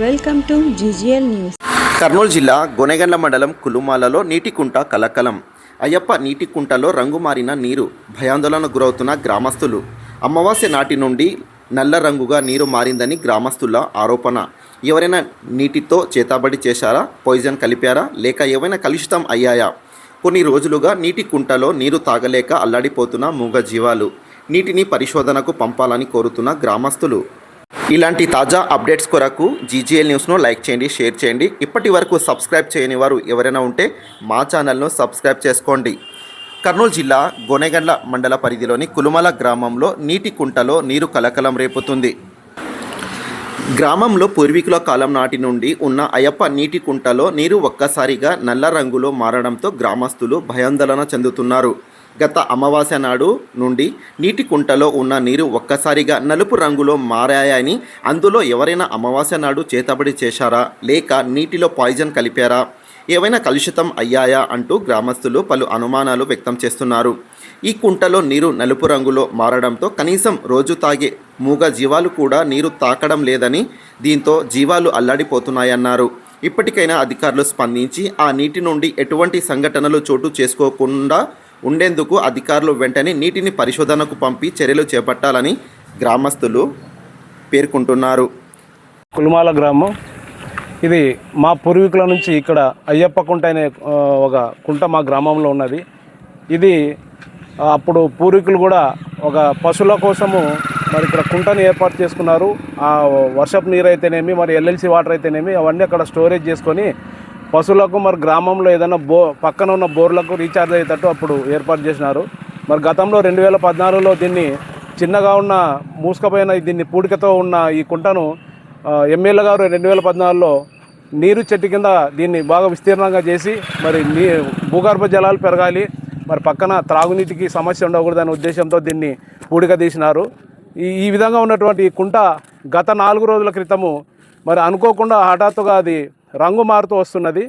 Welcome to GGL news. Kurnool జిల్లా గొనెగండ్ల మండలం కులుమాలలో నీటి కుంట కలకలం. అయ్యప్ప నీటి కుంటలో రంగు మారిన నీరు భయాందోళనకు గురవుతున్న గ్రామస్తులు. అమావాస్య నాటి నుండి నల్ల రంగుగా నీరు మారిందని గ్రామస్తుల ఆరోపణ. ఎవరైనా నీటితో చేతాబడి చేశారా? పాయిజన్ కలిపారా? లేక ఏవైనా కలుషితం అయ్యాయా? కొన్ని రోజులుగా నీటి కుంటలో నీరు తాగలేక అల్లాడిపోతున్న మూగ జీవాలు నీటిని పరిశోధనకు పంపాలని కోరుతున్న గ్రామస్తులు. ఇలాంటి తాజా అప్డేట్స్ కొరకు జీజీఎల్ న్యూస్ను లైక్ చేయండి షేర్ చేయండి. ఇప్పటి వరకు సబ్స్క్రైబ్ చేయని వారు ఎవరైనా ఉంటే మా ఛానల్ను సబ్స్క్రైబ్ చేసుకోండి. కర్నూలు జిల్లా గొనెగండ్ల మండల పరిధిలోని కులుమల గ్రామంలో నీటి కుంటలో నీరు కలకలం రేపుతుంది. గ్రామంలో పూర్వీకుల కాలం నాటి నుండి ఉన్న అయ్యప్ప నీటి కుంటలో నీరు ఒక్కసారిగా నల్ల రంగులో మారడంతో గ్రామస్తులు భయాందోళన చెందుతున్నారు. గత అమావాస్య నాడు నుండి నీటి కుంటలో ఉన్న నీరు ఒక్కసారిగా నలుపు రంగులో మారాయని అందులో ఎవరైనా అమావాస్య నాడు చేతబడి చేశారా? లేక నీటిలో పాయిజన్ కలిపారా? ఏవైనా కలుషితం అయ్యాయా? అంటూ గ్రామస్తులు పలు అనుమానాలు వ్యక్తం చేస్తున్నారు. ఈ కుంటలో నీరు నలుపు రంగులో మారడంతో కనీసం రోజు తాగే మూగ జీవాలు కూడా నీరు తాకడం లేదని దీంతో జీవాలు అల్లాడిపోతున్నాయన్నారు. ఇప్పటికైనా అధికారులు స్పందించి ఆ నీటి నుండి ఎటువంటి సంఘటనలు చోటు చేసుకోకుండా ఉండేందుకు అధికారులు వెంటనే నీటిని పరిశోధనకు పంపి చర్యలు చేపట్టాలని గ్రామస్తులు పేర్కొంటున్నారు. కులుమాల గ్రామం. ఇది మా పూర్వీకుల నుంచి ఇక్కడ అయ్యప్ప కుంట అనే ఒక కుంట మా గ్రామంలో ఉన్నది. ఇది అప్పుడు పూర్వీకులు కూడా ఒక పశువుల కోసము మరి ఇక్కడ కుంటను ఏర్పాటు చేసుకున్నారు. ఆ వర్షపు నీరు అయితేనేమి మరి ఎల్ఎల్సి వాటర్ అయితేనేమి అవన్నీ అక్కడ స్టోరేజ్ చేసుకొని పశువులకు మరి గ్రామంలో ఏదైనా బో పక్కన ఉన్న బోర్లకు రీఛార్జ్ అయ్యేటట్టు అప్పుడు ఏర్పాటు చేసినారు. మరి గతంలో రెండు వేల పద్నాలుగులో దీన్ని చిన్నగా ఉన్న మూసుకపోయిన దీన్ని పూడికతో ఉన్న ఈ కుంటను ఎమ్మెల్యే గారు రెండు వేల పద్నాలుగులో నీరు చెట్టు కింద దీన్ని బాగా విస్తీర్ణంగా చేసి మరి నీ భూగర్భ జలాలు పెరగాలి మరి పక్కన త్రాగునీటికి సమస్య ఉండకూడదనే ఉద్దేశంతో దీన్ని పూడిక తీసినారు. ఈ ఈ విధంగా ఉన్నటువంటి ఈ కుంట గత నాలుగు రోజుల క్రితము మరి అనుకోకుండా హఠాత్తుగా అది రంగు మారుతూ వస్తున్నది.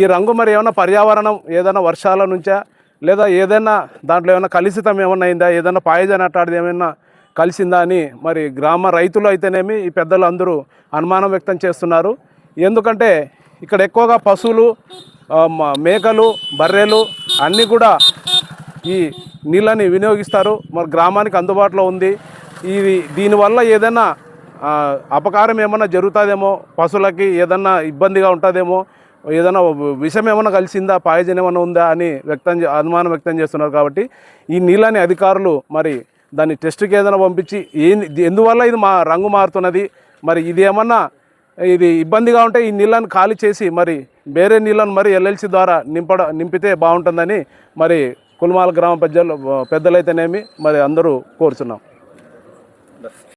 ఈ రంగు మరి ఏమైనా పర్యావరణం ఏదైనా వర్షాల నుంచా లేదా ఏదైనా దాంట్లో ఏమైనా కలుషితం ఏమైనా అయిందా? ఏదైనా పాయజన్ అట్టాడిది ఏమైనా కలిసిందా అని మరి గ్రామ రైతులు అయితేనేమి ఈ పెద్దలు అందరూ అనుమానం వ్యక్తం చేస్తున్నారు. ఎందుకంటే ఇక్కడ ఎక్కువగా పశువులు మేకలు బర్రెలు అన్నీ కూడా ఈ నీళ్ళని వినియోగిస్తారు. మరి గ్రామానికి అందుబాటులో ఉంది. ఇది దీనివల్ల ఏదైనా అపకారం ఏమైనా జరుగుతుందేమో? పశువులకి ఏదన్నా ఇబ్బందిగా ఉంటుందేమో? ఏదైనా విషం ఏమైనా కలిసిందా? పాయజన్ ఏమైనా ఉందా? అని వ్యక్తం చే- అనుమానం వ్యక్తం చేస్తున్నారు కాబట్టి ఈ నీళ్ళని అధికారులు మరి దాన్ని టెస్ట్కి ఏదైనా పంపించి ఏంది ఎందువల్ల ఇది మా రంగు మారుతున్నది? మరి ఇది ఏమన్నా ఇది ఇబ్బందిగా ఉంటే ఈ నీళ్ళని ఖాళీ చేసి మరి వేరే నీళ్ళను మరి ఎల్ఎల్సి ద్వారా నింపడ నింపితే బాగుంటుందని మరి కుల్మాల గ్రామ పెద్దలు పెద్దలైతేనేమి మరి అందరూ కోరుచున్నాం.